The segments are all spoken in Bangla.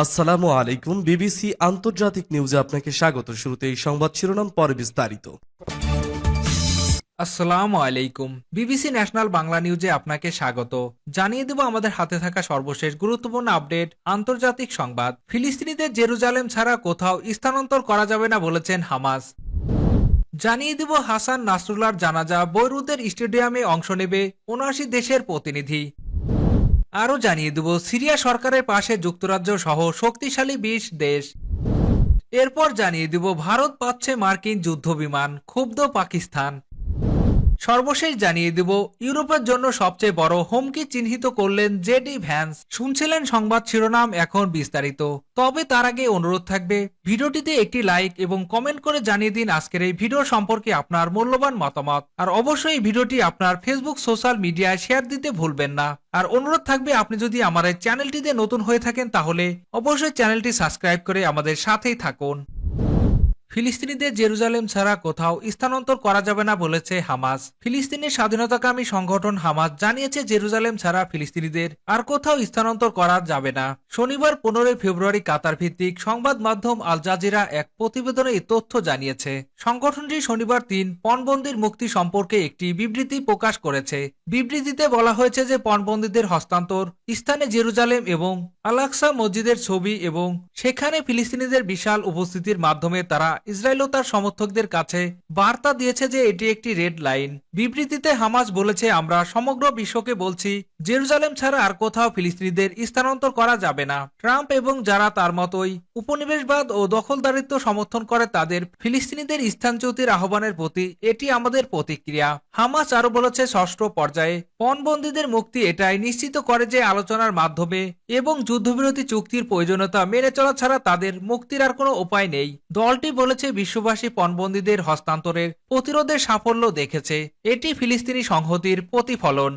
আসসালামু আলাইকুম, বিবিসি আন্তর্জাতিক নিউজে আপনাকে স্বাগত। শুরুতে এই সংবাদ শিরোনাম, পরে বিস্তারিত। আসসালামু আলাইকুম, বিবিসি ন্যাশনাল বাংলা নিউজে আপনাকে স্বাগত। জানিয়ে দেব আমাদের হাতে থাকা সর্বশেষ গুরুত্বপূর্ণ আপডেট, আন্তর্জাতিক সংবাদ। ফিলিস্তিনিদের জেরুজালেম ছাড়া কোথাও স্থানান্তর করা যাবে না বলেছেন হামাস। জানিয়ে দেব হাসান নাসরুল্লাহর জানাজা বৈরুতের স্টেডিয়ামে অংশ নেবে উনআশি দেশের প্রতিনিধি। আরও জানিয়ে দেব, সিরিয়া সরকারের পাশে যুক্তরাজ্য সহ শক্তিশালী বিশ দেশ। এরপর জানিয়ে দেব, ভারত পাচ্ছে মার্কিন যুদ্ধ বিমান ক্ষুব্ধ পাকিস্তান। সর্বশেষ জানিয়ে দেব, ইউরোপের জন্য সবচেয়ে বড় হুমকি চিহ্নিত করলেন জেডি ভ্যান্স। শুনছিলেন সংবাদ শিরোনাম, এখন বিস্তারিত। তবে তার আগে অনুরোধ থাকবে, ভিডিওটিতে একটি লাইক এবং কমেন্ট করে জানিয়ে দিন আজকের এই ভিডিও সম্পর্কে আপনার মূল্যবান মতামত। আর অবশ্যই ভিডিওটি আপনার ফেসবুক সোশ্যাল মিডিয়ায় শেয়ার দিতে ভুলবেন না। আর অনুরোধ থাকবে, আপনি যদি আমার এই চ্যানেলটিতে নতুন হয়ে থাকেন তাহলে অবশ্যই চ্যানেলটি সাবস্ক্রাইব করে আমাদের সাথেই থাকুন। ফিলিস্তিনিদের জেরুজালেম ছাড়া কোথাও স্থানান্তর করা যাবে না বলেছে হামাস। ফিলিস্তিনের স্বাধীনতাকামী সংগঠন হামাস জানিয়েছে জেরুজালেম ছাড়া ফিলিস্তিনিদের আর কোথাও স্থানান্তর করা যাবে না। শনিবার পনেরোই ফেব্রুয়ারি কাতার ভিত্তিক সংবাদ মাধ্যম আল জাজিরা এক প্রতিবেদনে এই তথ্য জানিয়েছে। সংগঠনটি শনিবার তিন পণবন্দির মুক্তি সম্পর্কে একটি বিবৃতি প্রকাশ করেছে। বিবৃতিতে বলা হয়েছে যে পণবন্দীদের হস্তান্তর স্থানে জেরুজালেম এবং আলাক্সা মসজিদের ছবি এবং সেখানে ফিলিস্তিনিদের বিশাল উপস্থিতির মাধ্যমে তারা ইসরায়েল ও তার সমর্থকদের কাছে বার্তা দিয়েছে যে এটি একটি রেড লাইন। বিবৃতিতে হামাস বলেছে, আমরা সমগ্র বিশ্বকে বলছি, জেরুজালেম ছাড়া আর কোথাও ফিলিস্তিনিদের স্থানান্তর করা যাবে না। ট্রাম্প এবং যারা তার মতোই উপনিবেশবাদ ও দখলদারিত্ব সমর্থন করে, তাদের ফিলিস্তিনিদের স্থানচ্যুতির আহ্বানের প্রতি এটি আমাদের প্রতিক্রিয়া। হামাস আরও বলেছে, ষষ্ঠ পর্যায়ে পণবন্দীদের মুক্তি এটাই নিশ্চিত করে যে আলোচনার মাধ্যমে এবং যুদ্ধবিরতি চুক্তির প্রয়োজনীয়তা মেনে চলা ছাড়া তাদের মুক্তির আর কোনো উপায় নেই। দলটি বলেছে, বিশ্ববাসী পণবন্দীদের হস্তান্তরের প্রতিরোধের সাফল্য দেখেছে। এটি ফিলিস্তিনি সংহতির প্রতিফলন।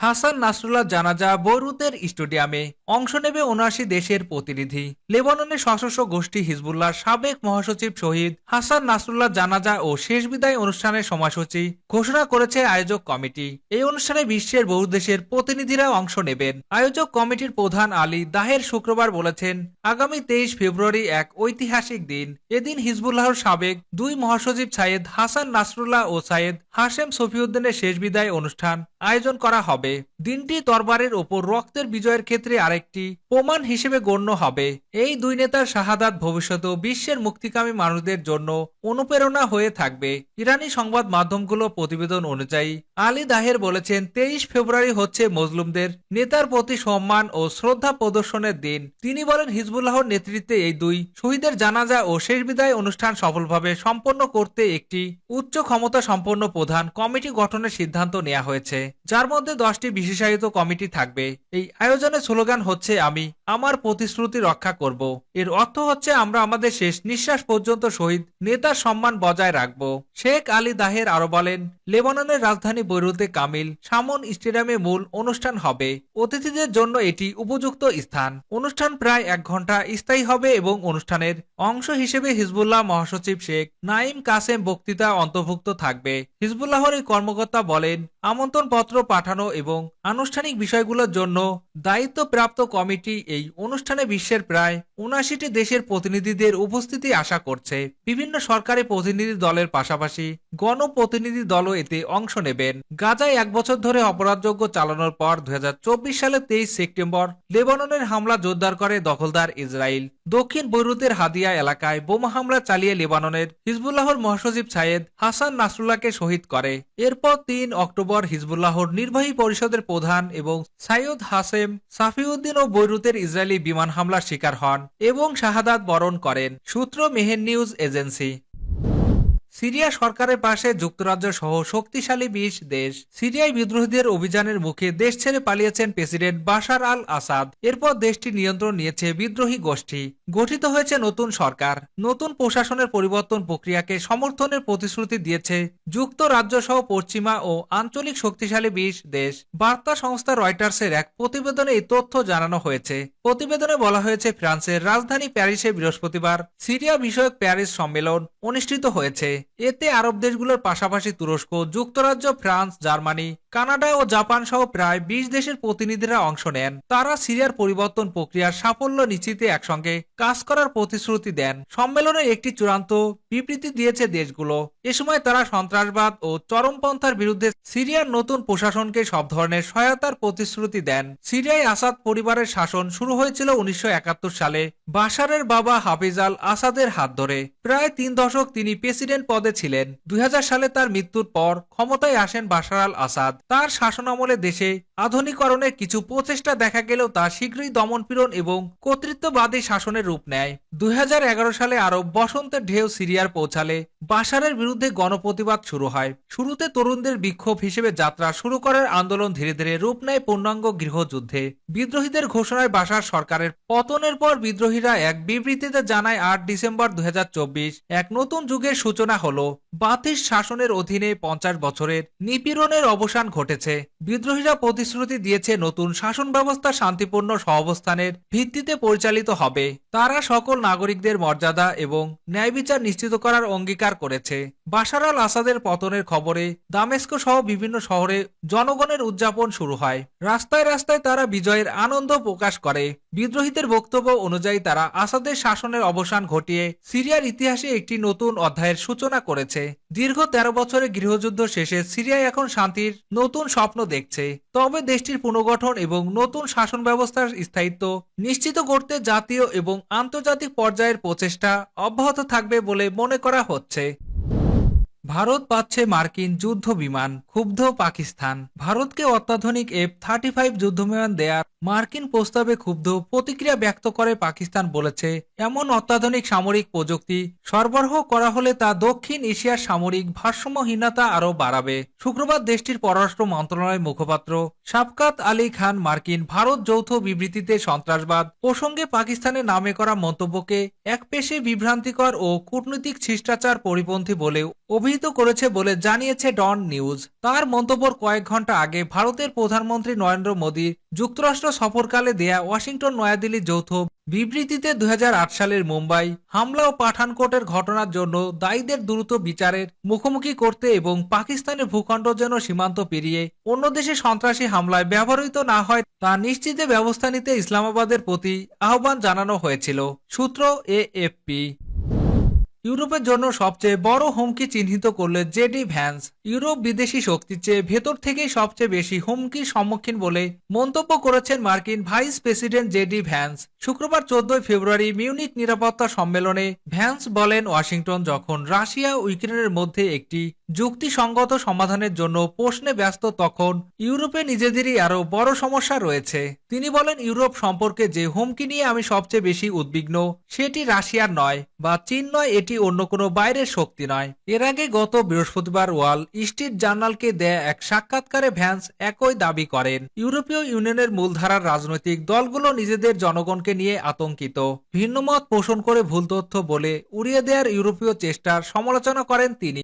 হাসান নাসরুল্লাহ জানাজা বৈরুতের স্টেডিয়ামে অংশ নেবে উনআশি দেশের প্রতিনিধি। লেবাননের সশস্ত্র গোষ্ঠী হিজবুল্লাহর সাবেক মহাসচিব শহীদ হাসান নাসরুল্লাহ জানাজা ও শেষ বিদায় অনুষ্ঠানের সময়সূচি ঘোষণা করেছে আয়োজক কমিটি। এই অনুষ্ঠানে বিশ্বের বহু দেশের প্রতিনিধিরা অংশ নেবেন। আয়োজক কমিটির প্রধান আলী দাহের শুক্রবার বলেছেন, আগামী তেইশ ফেব্রুয়ারি এক ঐতিহাসিক দিন। এদিন হিজবুল্লাহর সাবেক দুই মহাসচিব সাইয়েদ হাসান নাসরুল্লাহ ও সাইয়েদ হাশেম সফিউদ্দিনের শেষ বিদায় অনুষ্ঠান আয়োজন করা হবে। দিনটি তরবারের ওপর রক্তের বিজয়ের ক্ষেত্রে আরেকটি প্রমাণ হিসেবে গণ্য হবে। এই দুই নেতার শাহাদাত ভবিষ্যতেও বিশ্বের মুক্তিকামী মানুষদের জন্য অনুপ্রেরণা হয়ে থাকবে। ইরানি সংবাদ মাধ্যমগুলো প্রতিবেদন অনুযায়ী, আলী দাহের বলেছেন, তেইশ ফেব্রুয়ারি হচ্ছে মজলুমদের নেতার প্রতি সম্মান ও শ্রদ্ধা প্রদর্শনের দিন। তিনি বলেন, হিজবুল্লাহর নেতৃত্বে এই দুই শহীদের জানাজা ও শেষ বিদায় অনুষ্ঠান সফলভাবে সম্পন্ন করতে একটি উচ্চ ক্ষমতা সম্পন্ন প্রধান কমিটি গঠনের সিদ্ধান্ত নেওয়া হয়েছে। যার মধ্যে দশটি বিশেষায়িত কমিটি থাকবে। এই আয়োজনের স্লোগান হচ্ছে, আমি আমার প্রতিশ্রুতি রক্ষা করব। এর অর্থ হচ্ছে, আমরা আমাদের শেষ নিঃশ্বাস পর্যন্ত শহীদ নেতার সম্মান বজায় রাখব। শেখ আলী দাহের আরও বলেন, লেবাননের রাজধানী বৈরুতে কামিল সামন স্টেডিয়ামে মূল অনুষ্ঠান হবে। অতিথিদের জন্য এটি উপযুক্ত স্থান। অনুষ্ঠান প্রায় এক ঘণ্টা স্থায়ী হবে এবং অনুষ্ঠানের অংশ হিসেবে হিজবুল্লাহ মহাসচিব শেখ নাইম কাসেম বক্তৃতা অন্তর্ভুক্ত থাকবে। হিজবুল্লাহর এই কর্মকর্তা বলেন আমন্ত্রণ পত্র পাঠানো এবং আনুষ্ঠানিক বিষয়গুলোর জন্য দায়িত্বপ্রাপ্ত কমিটি এই অনুষ্ঠানে বিশ্বের প্রায় উনাশিটি দেশের প্রতিনিধিদের উপস্থিতি আশা করছে। বিভিন্ন সরকারি প্রতিনিধি দলের পাশাপাশি গণপ্রতিনিধি দলও এতে অংশ নেবেন। গাজায় এক বছর ধরে অপরাধযোগ্য চালানোর পর দু হাজার চব্বিশ সালের তেইশ সেপ্টেম্বর লেবাননের হামলা জোরদার করে দখলদার ইসরায়েল। দক্ষিণ বৈরুতের হাদিয়া এলাকায় বোমা হামলা চালিয়ে লেবাননের হিজবুল্লাহর মহাসচিব সাইয়েদ হাসান নাসরুল্লাহকে শহীদ করে। এরপর তিন অক্টোবর হিজবুল্লাহর নির্বাহী পরিষদের প্রধান এবং সাইয়দ হাসেম সাফিউদ্দিন ও বৈরুতের ইসরায়েলি বিমান হামলার শিকার হন এবং শাহাদাত বরণ করেন। সূত্র মেহের নিউজ এজেন্সি। সিরিয়া সরকারের পাশে যুক্তরাজ্য সহ শক্তিশালী বিশ দেশ সিরিয়ায় বিদ্রোহীদের অভিযানের মুখে দেশ ছেড়ে পালিয়েছেন প্রেসিডেন্ট বাশার আল আসাদ। এরপর দেশটি নিয়ন্ত্রণ নিয়েছে বিদ্রোহী গোষ্ঠী। গঠিত হয়েছে নতুন সরকার। নতুন প্রশাসনের পরিবর্তন প্রক্রিয়াকে সমর্থনের প্রতিশ্রুতি দিয়েছে যুক্তরাজ্য সহ পশ্চিমা ও আঞ্চলিক শক্তিশালী বিশ দেশ। বার্তা সংস্থা রয়টার্সের এক প্রতিবেদনে এই তথ্য জানানো হয়েছে। প্রতিবেদনে বলা হয়েছে, ফ্রান্সের রাজধানী প্যারিসে বৃহস্পতিবার সিরিয়া বিষয়ক প্যারিস সম্মেলন অনুষ্ঠিত হয়েছে। এতে আরব দেশগুলোর পাশাপাশি তুরস্ক, যুক্তরাজ্য, ফ্রান্স, জার্মানি, কানাডা ও জাপান সহ প্রায় বিশ দেশের প্রতিনিধিরা অংশ নেন। তারা সিরিয়ার পরিবর্তন প্রক্রিয়ার সাফল্য নিশ্চিতে একসঙ্গে কাজ করার প্রতিশ্রুতি দেন। সম্মেলনে একটি চূড়ান্ত বিবৃতি দিয়েছে দেশগুলো। এ সময় তারা সন্ত্রাসবাদ ও চরমপন্থার বিরুদ্ধে সিরিয়ার নতুন প্রশাসনকে সব ধরনের সহায়তার প্রতিশ্রুতি দেন। সিরিয়ায় আসাদ পরিবারের শাসন শুরু হয়েছিল উনিশশো একাত্তর সালে। বাশারের বাবা হাফিজ আল আসাদের হাত ধরে। প্রায় তিন দশক তিনি প্রেসিডেন্ট পদে ছিলেন। দুই হাজার সালে তার মৃত্যুর পর ক্ষমতায় আসেন বাশার আল আসাদ। তার শাসনামলে দেশে আধুনিকরণের কিছু প্রচেষ্টা দেখা গেলেও তা শীঘ্রই দমনপীড়ন এবং কর্তৃত্ববাদী শাসনের রূপ নেয়। দুই সালে আরব বসন্তের ঢেউ সিরিয়ার পৌঁছালে বাশারের বিরুদ্ধে গণপ্রতিবাদ শুরু হয়। শুরুতে তরুণদের বিক্ষোভ হিসেবে যাত্রা শুরু করার আন্দোলন ধীরে ধীরে রূপ নেয় পূর্ণাঙ্গ গৃহযুদ্ধে। বিদ্রোহীদের ঘোষণায় বাশার সরকারের পতনের পর বিদ্রোহীরা এক বিবৃতিতে জানায় আট ডিসেম্বর দুই এক নতুন যুগের সূচনা হলো, বাতিস শাসনের অধীনে পঞ্চাশ বছরের নিপীড়নের অবসান ঘটেছে। বিদ্রোহীরা প্রতিশ্রুতি দিয়েছে নতুন শাসন ব্যবস্থা শান্তিপূর্ণ সহাবস্থানের ভিত্তিতে পরিচালিত হবে। তারা সকল নাগরিকদের মর্যাদা এবং ন্যায় বিচার নিশ্চিত করার অঙ্গীকার করেছে। বাশার আল আসাদের পতনের খবরে দামেস্কো সহ বিভিন্ন শহরে জনগণের উদযাপন শুরু হয়। রাস্তায় রাস্তায় তারা বিজয়ের আনন্দ প্রকাশ করে। বিদ্রোহীদের বক্তব্য অনুযায়ী তারা আসাদের শাসনের অবসান ঘটিয়ে সিরিয়ার ইতিহাসে একটি নতুন অধ্যায়ের সূচনা করেছে। দীর্ঘ তেরো বছরের গৃহযুদ্ধ শেষে সিরিয়ায় এখন শান্তির নতুন স্বপ্ন দেখছে। তবে দেশটির পুনর্গঠন এবং নতুন শাসন ব্যবস্থার স্থায়িত্ব নিশ্চিত করতে জাতীয় এবং আন্তর্জাতিক পর্যায়ের প্রচেষ্টা অব্যাহত থাকবে বলে মনে করা হচ্ছে। ভারত পাচ্ছে মার্কিন যুদ্ধ বিমান, ক্ষুব্ধ পাকিস্তান। ভারতকে অত্যাধুনিক এফ থার্টি ফাইভ যুদ্ধবিমান দেয়ার মার্কিন প্রস্তাবে ক্ষুব্ধ প্রতিক্রিয়া ব্যক্ত করে পাকিস্তান বলেছে, এমন অত্যাধুনিক সামরিক প্রযুক্তি সরবরাহ করা হলে তা দক্ষিণ এশিয়ার সামরিক ভারসাম্যহীনতা আরও বাড়াবে। শুক্রবার দেশটির পররাষ্ট্র মন্ত্রণালয়ের মুখপাত্র সাবকাত আলী খান মার্কিন ভারত যৌথ বিবৃতিতে সন্ত্রাসবাদ প্রসঙ্গে পাকিস্তানের নামে করা মন্তব্যকে এক পেশে বিভ্রান্তিকর ও কূটনৈতিক শিষ্টাচার পরিপন্থী বলে অভিহিত করেছে বলে জানিয়েছে ডন নিউজ। তার মন্তব্যর কয়েক ঘণ্টা আগে ভারতের প্রধানমন্ত্রী নরেন্দ্র মোদী যুক্তরাষ্ট্র সফরকালে দেয়া ওয়াশিংটন, নয়াদিল্লি যৌথ বিবৃতিতে দুই সালের মুম্বাই হামলা ও পাঠানকোটের ঘটনার জন্য দায়ীদের দ্রুত বিচারের মুখোমুখি করতে এবং পাকিস্তানের ভূখণ্ড যেন সীমান্ত পেরিয়ে অন্য দেশে সন্ত্রাসী হামলায় ব্যবহৃত না হয় তা নিশ্চিতে ব্যবস্থা নিতে ইসলামাবাদের প্রতি আহ্বান জানানো হয়েছিল, সূত্র এএফপি। ইউরোপের জন্য সবচেয়ে বড় হুমকি চিহ্নিত করলে জেডি ভ্যান্স। ইউরোপ বিদেশি শক্তির চেয়ে ভেতর থেকেই সবচেয়ে বেশি হুমকির সম্মুখীন বলে মন্তব্য করেছেন মার্কিন ভাইস প্রেসিডেন্ট জেডি ভ্যান্স। শুক্রবার চোদ্দই ফেব্রুয়ারি মিউনিক নিরাপত্তা সম্মেলনে ভ্যান্স বলেন, ওয়াশিংটন যখন রাশিয়া ইউক্রেনের মধ্যে একটি যুক্তিসঙ্গত সমাধানের জন্য প্রশ্নে ব্যস্ত তখন ইউরোপে নিজেদেরই আরও বড় সমস্যা রয়েছে। তিনি বলেন, ইউরোপ সম্পর্কে যে হুমকি নিয়ে আমি সবচেয়ে বেশি উদ্বিগ্ন, সেটি রাশিয়ার নয় বা চীন নয়, এটি অন্য কোনো বাইরের শক্তি নয়। এর আগে গত বৃহস্পতিবার ওয়াল স্ট্রিট জার্নালকে দেয়া এক সাক্ষাৎকারে ভ্যান্স একই দাবি করেন। ইউরোপীয় ইউনিয়নের মূলধারার রাজনৈতিক দলগুলো নিজেদের জনগণকে নিয়ে আতঙ্কিত। ভিন্নমত পোষণ করে ভুল তথ্য বলে উড়িয়ে দেওয়ার ইউরোপীয় চেষ্টার সমালোচনা করেন তিনি।